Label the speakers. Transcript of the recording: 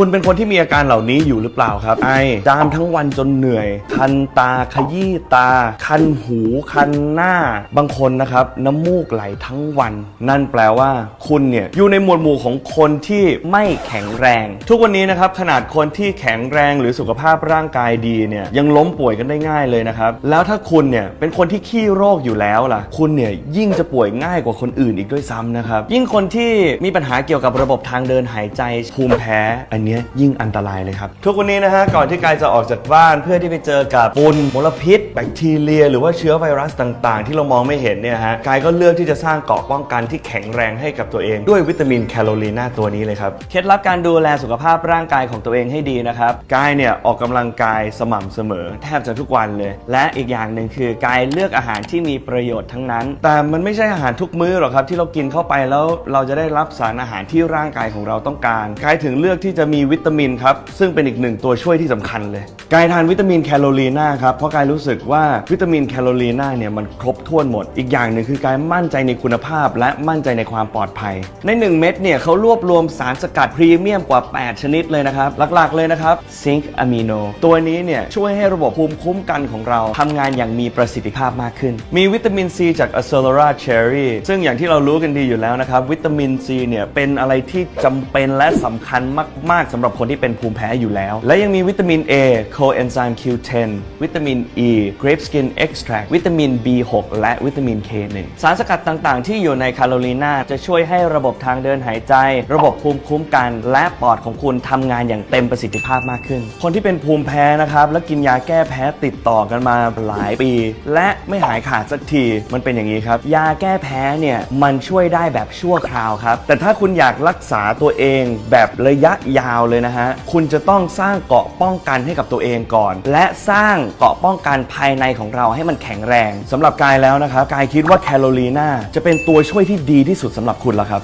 Speaker 1: คุณเป็นคนที่มีอาการเหล่านี้อยู่หรือเปล่าครับ ไอจามทั้งวันจนเหนื่อย คันตาขยี้ตา คันหู คันหน้า บางคนนะครับ น้ำมูกไหลทั้งวัน นั่นแปลว่า คุณเนี่ยอยู่ในหมวดหมู่ของคนที่ไม่แข็งแรง ทุกวันนี้นะครับขนาดคนที่แข็งแรงหรือสุขภาพร่างกายดีเนี่ยยังล้มป่วยกันได้ง่ายเลยนะครับ แล้วถ้าคุณเนี่ยเป็นคนที่ขี้โรคอยู่แล้วล่ะ คุณเนี่ยยิ่งจะป่วยง่ายกว่าคนอื่นอีกด้วยซ้ำนะครับ ยิ่งคนที่มีปัญหาเกี่ยวกับระบบทางเดินหายใจภูมิแพ้อันเนี้ยิ่งอันตรายเลยครับ ทุกวันนี้นะฮะก่อนที่กายจะออกจากบ้านเพื่อที่ไปเจอกับฝุ่นมลพิษ แบคทีเรีย หรือว่าเชื้อไวรัสต่าง ๆ ที่เรามองไม่เห็นเนี่ยฮะกายก็เลือกที่จะสร้างเกราะป้องกันที่แข็งแรงให้กับตัวเองด้วยวิตามินแคโรลีนาตัวนี้เลยครับเคล็ดลับการดูแลสุขภาพร่างกายของตัวเองให้ดีนะครับกายเนี่ยออกกำลังกายสม่ำเสมอ แทบจะทุกวันเลย และอีกอย่างหนึ่งคือกายเลือกอาหารที่มีประโยชน์ทั้งนั้น แต่มันไม่ใช่อาหารทุกมื้อหรอกครับที่เรากินเข้าไปแล้วเราจะได้รับสารอาหารที่ร่างกายของเราต้องการกายถึงเลือกที่จะมีีวิตามินครับ ซึ่งเป็นอีกหนึ่งตัวช่วยที่สำคัญเลย กายทานวิตามินแคโรลีนาครับ เพราะกายรู้สึกว่าวิตามินแคโรลีนาเนี่ยมันครบถ้วนหมด อีกอย่างหนึ่งคือกายมั่นใจในคุณภาพ และมั่นใจในความปลอดภัย ใน 1 เม็ดเนี่ยเขารวบรวมสารสกัดพรีเมียมกว่า 8 ชนิดเลยนะครับ หลักๆเลยนะครับซิงค์อะมิโนตัวนี้เนี่ยช่วยให้ระบบภูมิคุ้มกันของเราทำงานอย่างมีประสิทธิภาพมากขึ้น มีวิตามินซีจาก a c e l e r a cherry ซึ่งอย่างที่เรารู้กันดีอยู่แล้วนะครับวิตามินซีเนี่ยเป็นอะไรที่จำเป็นและสำคัญมากๆสำหรับคนที่เป็นภูมิแพ้อยู่แล้ว และยังมีวิตามิน A coenzyme Q10 วิตามิน E grape skin extract วิตามิน B6 และวิตามิน K1 สารสกัดต่างๆ ที่อยู่ในคาโรลีนาจะช่วยให้ระบบทางเดินหายใจ ระบบภูมิคุ้มกัน และปอดของคุณทำงานอย่างเต็มประสิทธิภาพมากขึ้น คนที่เป็นภูมิแพ้นะครับแล้วกินยาแก้แพ้ติดต่อกันมาหลายปี และไม่หายขาดสักทีมันเป็นอย่างนี้ครับ ยาแก้แพ้เนี่ยมันช่วยได้แบบชั่วคราวครับแต่ถ้าคุณอยากรักษาตัวเองแบบระยะยาวเลยนะฮะ คุณจะต้องสร้างเกาะป้องกันให้กับตัวเองก่อน และสร้างเกาะป้องกันภายในของเราให้มันแข็งแรงสำหรับกายแล้วนะครับกายคิดว่าแคโรลีนาจะเป็นตัวช่วยที่ดีที่สุดสำหรับคุณแล้วครับ